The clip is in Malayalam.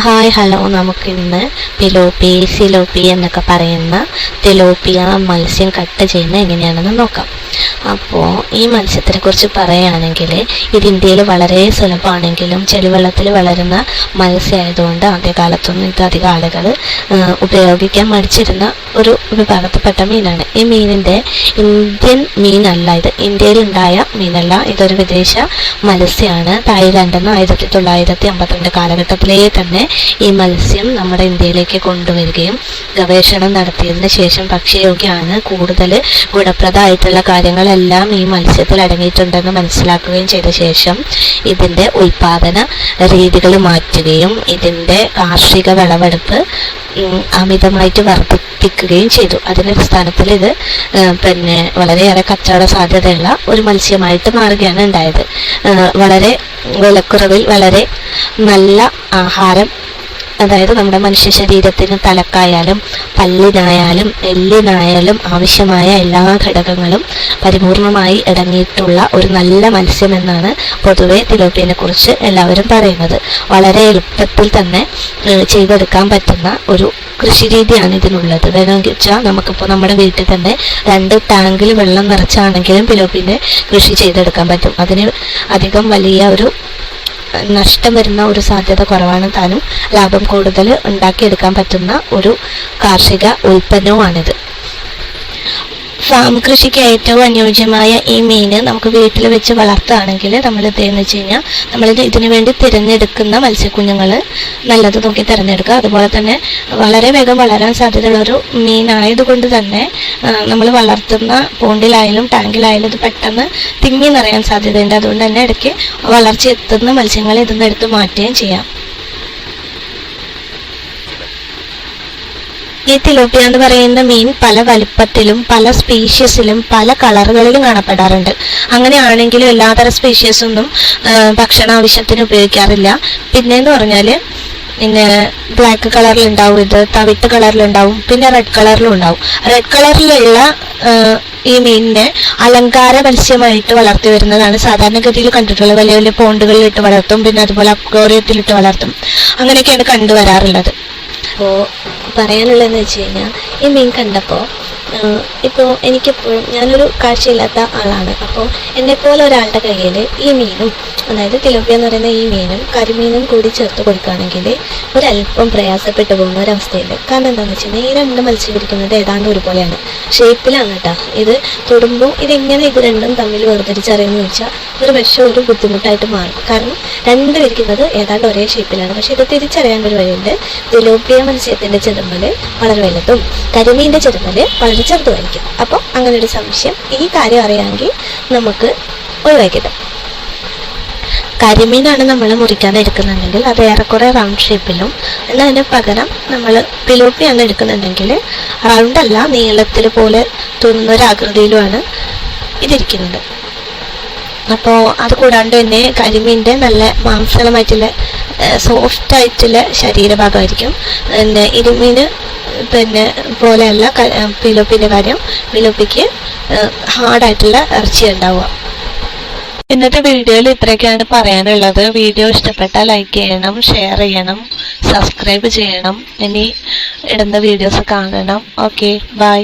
Hi hello. നമുക്കിന്ന് പിലോപ്പി സിലോപ്പി എന്നൊക്കെ പറയുന്ന തിലോപ്പിയ മത്സ്യം കട്ട് ചെയ്യുന്നത് എങ്ങനെയാണെന്ന് നോക്കാം. അപ്പോൾ ഈ മത്സ്യത്തിനെ കുറിച്ച് പറയുകയാണെങ്കിൽ ഇത് ഇന്ത്യയിൽ വളരെ സുലഭമാണെങ്കിലും ചെളിവെള്ളത്തിൽ വളരുന്ന മത്സ്യമായതുകൊണ്ട് ആദ്യകാലത്തൊന്നും ഇത് അധികം ആളുകൾ ഉപയോഗിക്കാൻ മടിച്ചിരുന്ന ഒരു വിഭാഗത്തിൽപ്പെട്ട മീനാണ്. ഈ മീനിന്റെ ഇന്ത്യൻ മീനല്ല ഇത്. ഇന്ത്യയിലുണ്ടായ മീനല്ല. ഇതൊരു വിദേശ മത്സ്യമാണ്. തായ്ലാൻഡിൽ നിന്ന് ആയിരത്തി തൊള്ളായിരത്തി അമ്പത്തിരണ്ട് കാലഘട്ടത്തിലേ തന്നെ ഈ മത്സ്യം നമ്മുടെ ഇന്ത്യയിലേക്ക് കൊണ്ടുവരികയും ഗവേഷണം നടത്തിയതിന് ശേഷം ഭക്ഷ്യയോഗ്യമാണ് കൂടുതൽ ഗുണപ്രദമായിട്ടുള്ള കാര്യങ്ങളെല്ലാം ഈ മത്സ്യത്തിൽ അടങ്ങിയിട്ടുണ്ടെന്ന് മനസ്സിലാക്കുകയും ചെയ്ത ശേഷം ഇതിന്റെ ഉൽപാദന രീതികൾ മാറ്റുകയും ഇതിന്റെ കാർഷിക വിളവെടുപ്പ് അമിതമായിട്ട് വർദ്ധിപ്പിക്കുകയും ചെയ്തു. അതിന്റെ അടിസ്ഥാനത്തിൽ ഇത് പിന്നെ വളരെയേറെ കച്ചവട സാധ്യതയുള്ള ഒരു മത്സ്യമായിട്ട് മാറുകയാണ് ഉണ്ടായത്. വളരെ വിലക്കുറവിൽ വളരെ നല്ല ആഹാരം അതായത് നമ്മുടെ മനുഷ്യ ശരീരത്തിന് തലക്കായാലും പല്ലിനായാലും എല്ലിനായാലും ആവശ്യമായ എല്ലാ ഘടകങ്ങളും പരിപൂർണമായി അടങ്ങിയിട്ടുള്ള ഒരു നല്ല മത്സ്യം എന്നാണ് പൊതുവെ തിലോപ്പിയനെ കുറിച്ച് എല്ലാവരും പറയുന്നത്. വളരെ എളുപ്പത്തിൽ തന്നെ ചെയ്തെടുക്കാൻ പറ്റുന്ന ഒരു കൃഷി രീതിയാണ് ഇതിനുള്ളത്. വേണമെന്ന് വെച്ചാൽ നമുക്കിപ്പോൾ നമ്മുടെ വീട്ടിൽ തന്നെ രണ്ട് ടാങ്കിൽ വെള്ളം നിറച്ചാണെങ്കിലും പിലോപ്പിന്റെ കൃഷി ചെയ്തെടുക്കാൻ പറ്റും. അതിന് അധികം വലിയ ഒരു നഷ്ടം വരുന്ന ഒരു സാധ്യത കുറവാണ് താനും ലാഭം കൂടുതൽ ഉണ്ടാക്കിയെടുക്കാൻ പറ്റുന്ന ഒരു കാർഷിക ഉൽപ്പന്നവുമാണിത്. ഫാം കൃഷിക്ക് ഏറ്റവും അനുയോജ്യമായ ഈ മീൻ നമുക്ക് വീട്ടിൽ വെച്ച് വളർത്തുകയാണെങ്കിൽ നമ്മൾ ഇതെന്ന് വെച്ച് കഴിഞ്ഞാൽ നമ്മൾ ഇതിനു വേണ്ടി തിരഞ്ഞെടുക്കുന്ന മത്സ്യക്കുഞ്ഞുങ്ങൾ നല്ലത് നോക്കി തിരഞ്ഞെടുക്കുക. അതുപോലെ തന്നെ വളരെ വേഗം വളരാൻ സാധ്യതയുള്ള ഒരു മീനായതുകൊണ്ട് തന്നെ നമ്മൾ വളർത്തുന്ന പോണ്ടിലായാലും ടാങ്കിലായാലും ഇത് പെട്ടെന്ന് തിങ്ങി നിറയാൻ സാധ്യതയുണ്ട്. അതുകൊണ്ട് തന്നെ ഇടയ്ക്ക് വളർച്ച എത്തുന്ന മത്സ്യങ്ങളെ നിന്ന് എടുത്ത് മാറ്റുകയും ചെയ്യാം. ഈ തിലോപ്പിയ എന്ന് പറയുന്ന മീൻ പല വലുപ്പത്തിലും പല സ്പീഷ്യസിലും പല കളറുകളിലും കാണപ്പെടാറുണ്ട്. അങ്ങനെയാണെങ്കിലും എല്ലാതരം സ്പീഷ്യസൊന്നും ഭക്ഷണ ആവശ്യത്തിന് ഉപയോഗിക്കാറില്ല. പിന്നെന്ന് പറഞ്ഞാൽ പിന്നെ ബ്ലാക്ക് കളറിലുണ്ടാവും ഇത് തവിട്ട് കളറിലുണ്ടാവും പിന്നെ റെഡ് കളറിലും ഉണ്ടാവും. റെഡ് കളറിലുള്ള ഈ മീനിനെ അലങ്കാര മത്സ്യമായിട്ട് വളർത്തി വരുന്നതാണ്. സാധാരണഗതിയിൽ കണ്ടിട്ടുള്ളത് വലിയ വലിയ പോണ്ടുകളിലിട്ട് വളർത്തും പിന്നെ അതുപോലെ അക്വോറിയത്തിലിട്ട് വളർത്തും. അങ്ങനെയൊക്കെയാണ് കണ്ടുവരാറുള്ളത്. അപ്പോൾ പറയാനുള്ളതെന്ന് വെച്ച് കഴിഞ്ഞാൽ ഈ മീൻ കണ്ടപ്പോൾ ഇപ്പോൾ എനിക്കെപ്പോഴും ഞാനൊരു കാഴ്ചയില്ലാത്ത ആളാണ്. അപ്പോൾ എന്നെപ്പോലെ ഒരാളുടെ കയ്യിൽ ഈ മീനും അതായത് തിലോപ്പിയ എന്ന് പറയുന്ന ഈ മീനും കരിമീനും കൂടി ചേർത്ത് കൊടുക്കുകയാണെങ്കിൽ ഒരല്പം പ്രയാസപ്പെട്ടു പോകുന്ന ഒരവസ്ഥയുണ്ട്. കാരണം എന്താണെന്ന് വെച്ച് കഴിഞ്ഞാൽ ഈ രണ്ട് മത്സ്യം പിടിക്കുന്നത് ഏതാണ്ട് ഒരുപോലെയാണ്. ഷേപ്പിലാണ് കേട്ടോ. ഇത് തൊടുമ്പോൾ ഇതെങ്ങനെ ഇത് രണ്ടും തമ്മിൽ വേർതിരിച്ചറിയുമെന്ന് വെച്ചാൽ ഒരു പക്ഷേ ഒരു ബുദ്ധിമുട്ടായിട്ട് മാറും. കാരണം രണ്ട് ഇരിക്കുന്നത് ഏതാണ്ട് ഒരേ ഷേപ്പിലാണ് പക്ഷെ ഇത് തിരിച്ചറിയാൻ ഒരു വഴിയുണ്ട്. ജലോപ്പിയ മത്സ്യത്തിന്റെ ചെറുമൽ വളരെ വലുതും കരിമീന്റെ ചെറുമൽ വളരെ ചെറുതുമായിരിക്കും. അപ്പോൾ അങ്ങനെ ഒരു സംശയം ഈ കാര്യം അറിയാമെങ്കിൽ നമുക്ക് ഒഴിവാക്കിയിട്ട്. കരിമീനാണ് നമ്മൾ മുറിക്കാൻ എടുക്കുന്നുണ്ടെങ്കിൽ അത് ഏറെക്കുറെ റൗണ്ട് ഷേപ്പിലും എന്നാൽ അതിന് പകരം നമ്മൾ പിലോപ്പിയാണ് എടുക്കുന്നുണ്ടെങ്കിൽ റൗണ്ട് അല്ല നീളത്തിൽ പോലെ തോന്നുന്ന ഒരു ആകൃതിയിലുമാണ് ഇതിരിക്കുന്നത്. അപ്പോൾ അത് കൂടാണ്ട് തന്നെ കരിമീന്റെ നല്ല മാംസളമായിട്ടുള്ള സോഫ്റ്റ് ആയിട്ടുള്ള ശരീരഭാഗമായിരിക്കും. പിന്നെ ഇരുമീൻ പിന്നെ പോലെയല്ല പിലോപ്പിന്റെ കാര്യം പിലോപ്പിക്ക് ഹാർഡായിട്ടുള്ള ഇറച്ചി ഉണ്ടാവുക. ഇന്നത്തെ വീഡിയോയിൽ ഇത്രയൊക്കെയാണ് പറയാനുള്ളത്. വീഡിയോ ഇഷ്ടപ്പെട്ടാൽ ലൈക്ക് ചെയ്യണം ഷെയർ ചെയ്യണം സബ്സ്ക്രൈബ് ചെയ്യണം. ഇനി ഇടുന്ന വീഡിയോസ് കാണണം. Okay bye.